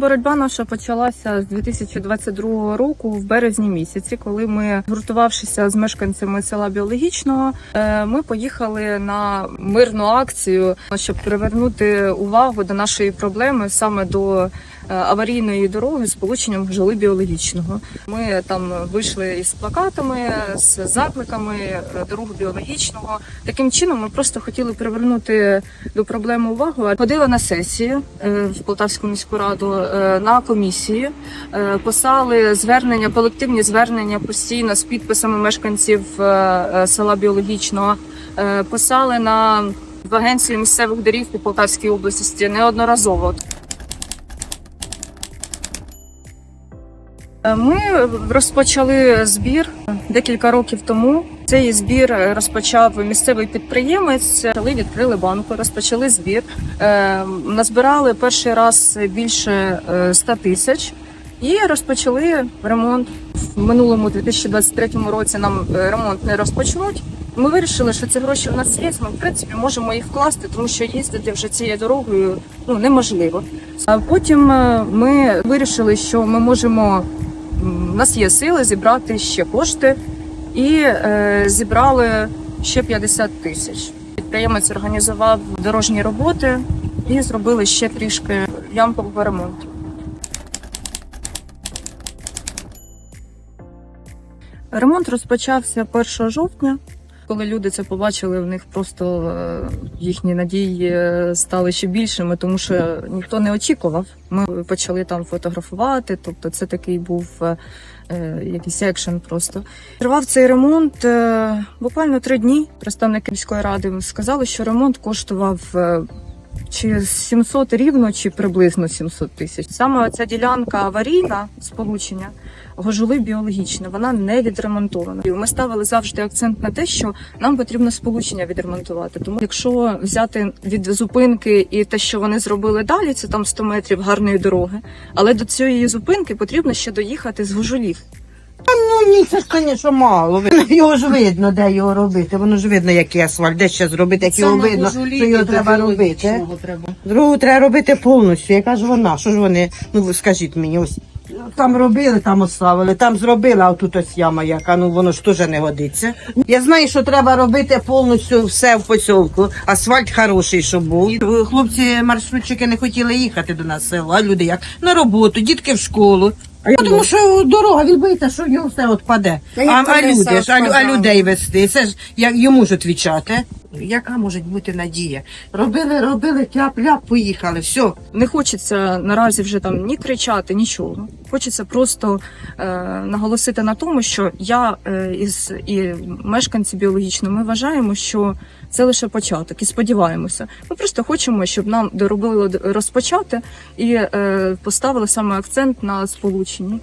боротьба наша почалася з 2022 року в березні місяці, коли ми, згуртувавшися з мешканцями села біологічного, е, ми поїхали на мирну акцію, щоб привернути увагу до нашої проблеми саме до аварійної дороги з полученням жоли біологічного. Ми там вийшли із плакатами, з закликами е, дорогу біологічного. Таким чином ми просто хотіли привернути до проблеми увагу. Ходила на сесії е, в Полтавську міську раду е, на комісії, е, писали звернення, колективні звернення постійно з підписами мешканців е, е, села біологічного. Е, Писали на в агенції місцевих доріг у Полтавській області неодноразово. Ми розпочали збір декілька років тому. Цей збір розпочав місцевий підприємець. Почали відкрили банку, розпочали збір. Е, Назбирали перший раз більше е, 100 тисяч і розпочали ремонт. В минулому 2023 році нам е, ремонт не розпочнуть. Ми вирішили, що ці гроші у нас є. Ми в принципі можемо їх вкласти, тому що їздити вже цією дорогою ну неможливо. А потім е, ми вирішили, що ми можемо нас є сили зібрати ще кошти, і е, зібрали ще 50 тисяч. Підприємець організував дорожні роботи і зробили ще трішки ямкового ремонту. Ремонт розпочався 1 жовтня. Коли люди це побачили, в них просто е, їхні надії е, стали ще більшими, тому що ніхто не очікував. Ми почали там фотографувати. Тобто, це такий був е, е, якийсь екшен. Просто тривав цей ремонт е, буквально три дні. Представники міської ради сказали, що ремонт коштував. Чи 700 рівно, чи приблизно 700 тисяч. Саме ця ділянка аварійна сполучення гожули біологічне, вона не відремонтована. Ми ставили завжди акцент на те, що нам потрібно сполучення відремонтувати. Тому якщо взяти від зупинки і те, що вони зробили далі, це там 100 метрів гарної дороги. Але до цієї зупинки потрібно ще доїхати з гожулів. Ну ні, це ж, звісно, мало. Його ж видно, де його робити. Воно ж видно, який асфальт, де ще зробити, як його видно, що його треба робити. Другу треба робити повністю. Яка ж вона? Що ж вони? Ну ви скажіть мені, ось там робили, там оставили, там зробили, а тут ось яма яка, ну воно ж теж не годиться. Я знаю, що треба робити повністю все в посілку. Асфальт хороший, щоб був. Хлопці маршрутчики не хотіли їхати до нас в село, а люди як? На роботу, дітки в школу. А тому що дорога відбита, що в нього все відпаде. А, а люди ж, а, лю- а людей вести, це ж як йому ж відвічати. Яка може бути надія? Робили, робили, тяп-ляп, поїхали, все. Не хочеться наразі вже там ні кричати, нічого. Хочеться просто е, наголосити на тому, що я е, із і мешканці біологічно ми вважаємо, що це лише початок і сподіваємося. Ми просто хочемо, щоб нам доробили розпочати і е, поставили саме акцент на сполученні.